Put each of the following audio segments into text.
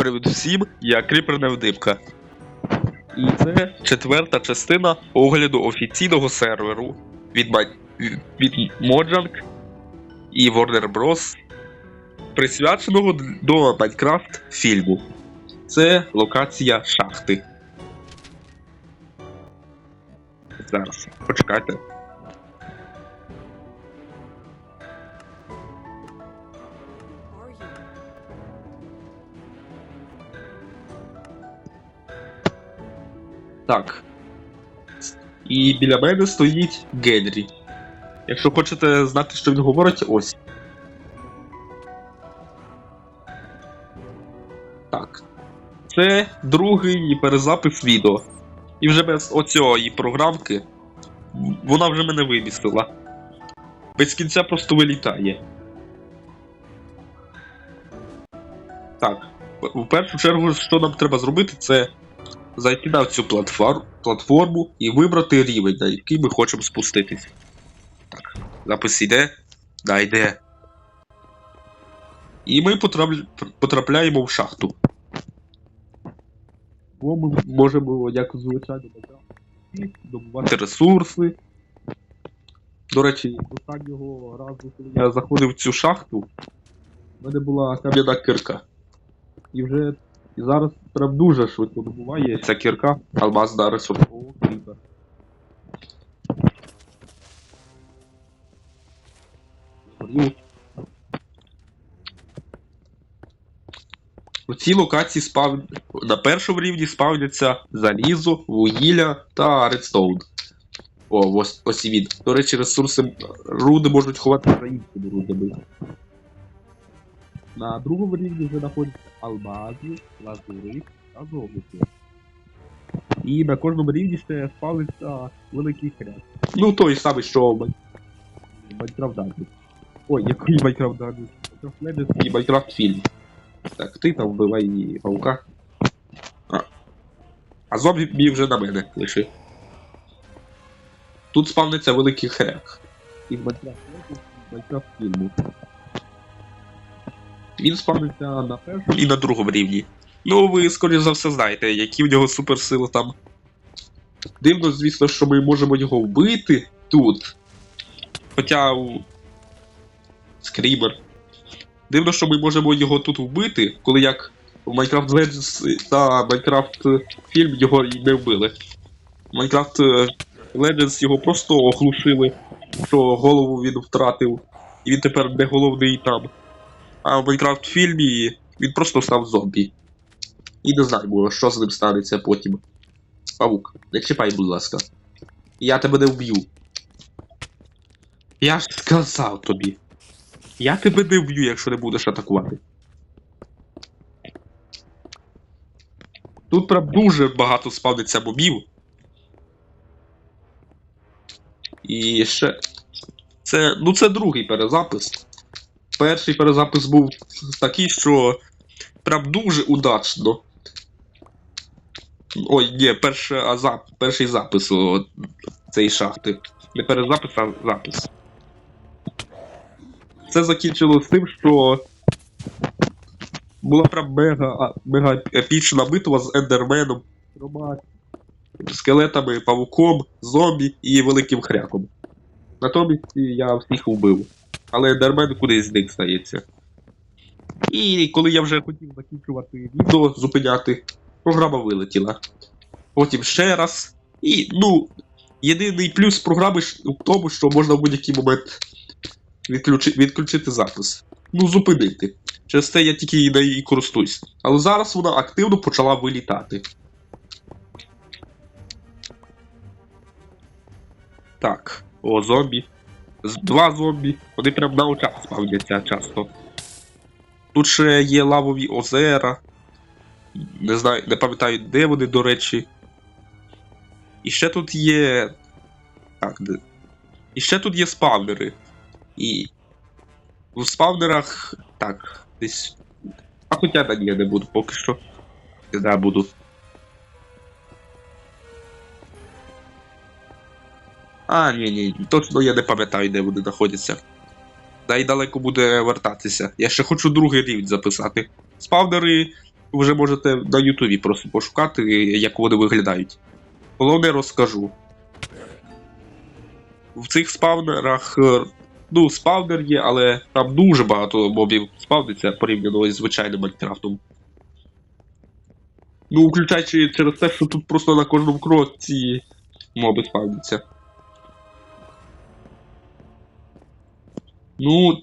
Привіт всім, я Кріпер Невдимка. І це четверта частина огляду офіційного серверу від, від Mojang і Warner Bros. присвяченого до Майнкрафт фільму. Це локація шахти. Зараз, почекайте. Так. І біля мене стоїть Генрі. Якщо хочете знати, що він говорить, ось. Так. Це другий перезапис відео. І вже без оцієї програмки вона вже мене вимістила. Без кінця просто вилітає. Так. В першу чергу, що нам треба зробити, це зайти на цю платформу і вибрати рівень, на який ми хочемо спуститись. Так, запис йде, да, йде. І ми потрапляємо в шахту. Бо ми можемо, як звичайно, добувати ресурси. До речі, останнього разу, коли я заходив в цю шахту, в мене була кам'яна кирка. І вже і зараз прям дуже швидко добуває ця кірка алмазна ресурс. О, кріпер. У цій локації спав... на першому рівні спавняться залізо, вугілля та редстоун. О, ось, ось і він. До речі, ресурси руди можуть ховати за іншими рудами. На другому рівні вже знаходяться алмази, лазурит та золото. І на кожному рівні ще спалиться великий хряк. Ну той самий, що Майнкрафт Дані. Ой, який Майнкрафт Дані? Майнкрафт Legends і Майнкрафт фільм. Так, ти там вбивай її паука. А, а зомбі мій вже на мене лиши. Тут спавниться великий хряк. І в Майнкрафт Legends, і в Майнкрафт фільму. Він спавниться на першому і на другому рівні. Ну, ви, скоріш за все, знаєте, які в нього суперсили там. Дивно, звісно, що ми можемо його вбити тут. Хоча. Скрімер. Дивно, що ми можемо його тут вбити, коли як в Minecraft Legends та Minecraft фільм його і не вбили. Minecraft е, Legends його просто оглушили, що голову він втратив, і він тепер не головний там. А в Майнкрафт фільмі він просто став зомбі. І не знаємо, що з ним станеться потім. Павук, не чіпай, будь ласка. Я тебе не вб'ю. Я ж сказав тобі. Я тебе не вб'ю, якщо не будеш атакувати. Тут прям дуже багато спавниться мобів. І ще. Це. Ну це другий перезапис. Перший перезапис був такий, що прям дуже удачно. Ой, ні, перший, а зап, перший запис о, цієї шахти. Не перезапис, а запис. Це закінчилось тим, що була прям мега, мега епічна битва з ендерменом, скелетами, павуком, зомбі і великим хряком. Натомість я всіх вбив. Але Ендермен кудись зник стається. І коли я вже хотів закінчувати відео, зупиняти, програма вилетіла. Потім ще раз. І, ну, єдиний плюс програми в тому, що можна в будь-який момент відключи, відключити запис. Ну, зупинити. Через це я тільки нею і користуюсь. Але зараз вона активно почала вилітати. Так, о, зомбі. Два зомбі. Вони прям на очах спавняться часто. Тут ще є лавові озера. Не знаю, не пам'ятаю, де вони, до речі. І ще тут є. Так, де. І ще тут є спавнери. І. В спавнерах. Так, десь. А хоча ні, я не буду поки що. Не знаю, буду. А, ні, ні, точно я не пам'ятаю, де вони знаходяться. Та й далеко буде вертатися. Я ще хочу другий рівень записати. Спавнери вже можете на Ютубі просто пошукати, як вони виглядають. Головне розкажу. В цих спавнерах, е, ну, спавнер є, але там дуже багато мобів спавниться порівняно із звичайним Майнкрафтом. Ну, включаючи через те, що тут просто на кожному кроці моби спавняться. Ну,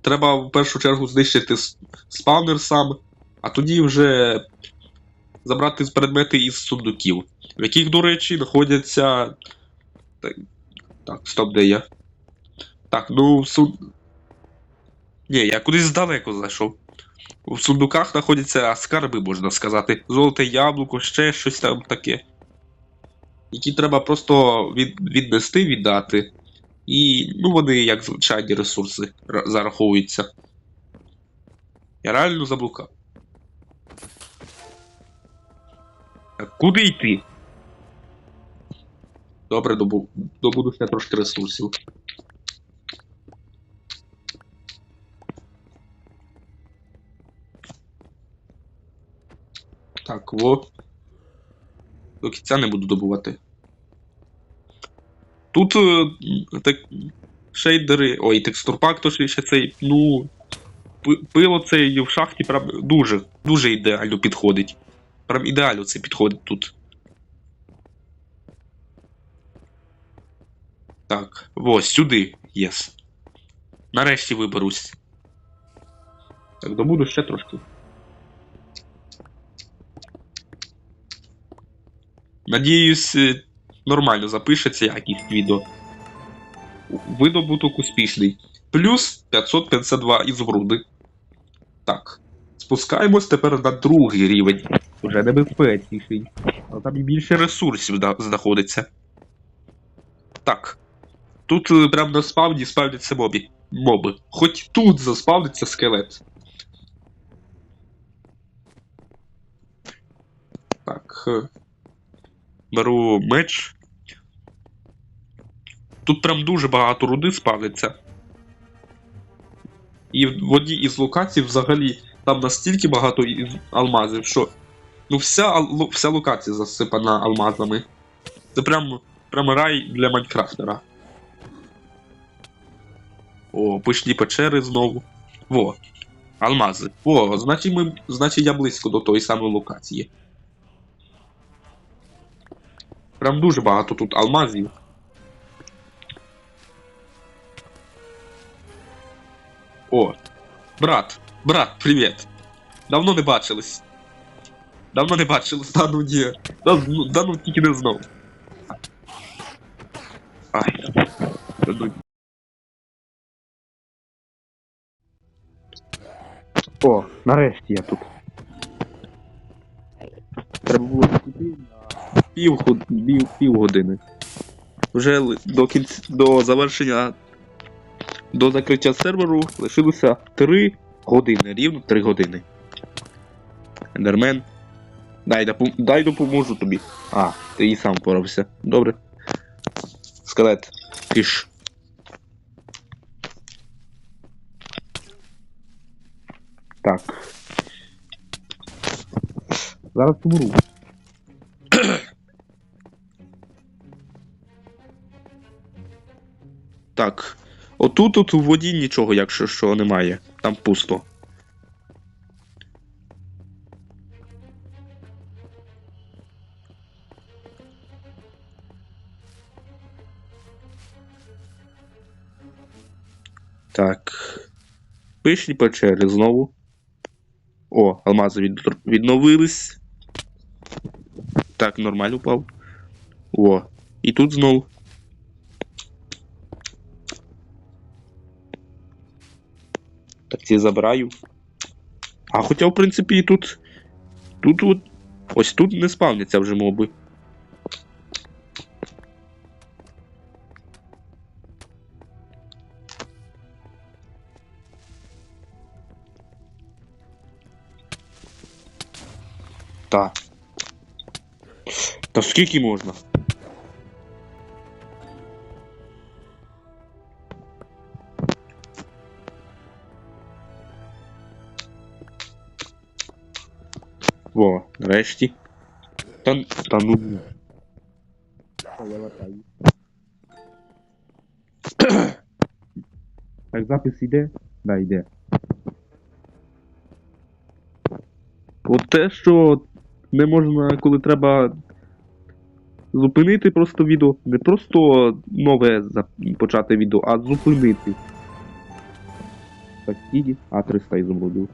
треба в першу чергу знищити с- спавнер сам, а тоді вже забрати предмети із сундуків, в яких, до речі, знаходяться. Так, стоп, де я? Так, ну в сунд... Ні, я кудись здалеку зайшов. В сундуках знаходяться скарби, можна сказати. Золоте яблуко, ще щось там таке. Які треба просто від... віднести, віддати. І ну, вони як звичайні ресурси зараховуються. Я реально заблукав. Так, куди йти? Добре, добу... добуду ще трошки ресурсів. Так, во. До кінця не буду добувати. Тут е, так, шейдери. Ой, текстурпак то ще цей, ну. Пило цей в шахті прям дуже, дуже ідеально підходить. Прям ідеально це підходить тут. Так, ось сюди. Єс. Нарешті виберусь. Так, добуду ще трошки. Надіюсь, е, нормально запишеться якість відео. Видобуток успішний. Плюс 552 ізумруди. Так. Спускаємось тепер на другий рівень. Уже небезпечніший. Але там і більше ресурсів знаходиться. Так. Тут е, прямо на спавні спавняться мобі. моби. Хоч тут заспавниться скелет. Так. Беру меч. Тут прям дуже багато руди спавниться. І в одній із локацій взагалі там настільки багато алмазів, що. Ну, вся, вся локація засипана алмазами. Це прям, прям рай для Майнкрафтера. О, пишні печери знову. Во. Алмази. О, значить, ми, значить я близько до тої самої локації. Прям дуже багато тут алмазів. О, брат, брат, привіт. Давно не бачились. Давно не бачились, да ну ні. Да, ну, да ну тільки не знов. Ай. Да ну. О, нарешті я тут. Треба було піти на Пів, пів, пів години. Вже до кінця до завершення до закриття серверу лишилося 3 години, рівно 3 години. Ендермен. Дай, допом- дай допоможу тобі. А, ти і сам порався. Добре. Скелет. Киш. Так. Зараз помру. Так. Отут тут у воді нічого, якщо що, немає. Там пусто. Так. Пишні печери знову. О, алмази від... відновились. Так, нормально впав. О. І тут знову. Так ці забираю. А хоча, в принципі, і тут. Тут от. Ось тут не спавняться вже моби. Та. Та скільки можна? Нарешті. Та, та ну. Так, запис йде? Да, йде. От те, що не можна, коли треба зупинити просто відео, не просто нове почати відео, а зупинити. Так, Кіді, А300 ізумрудів.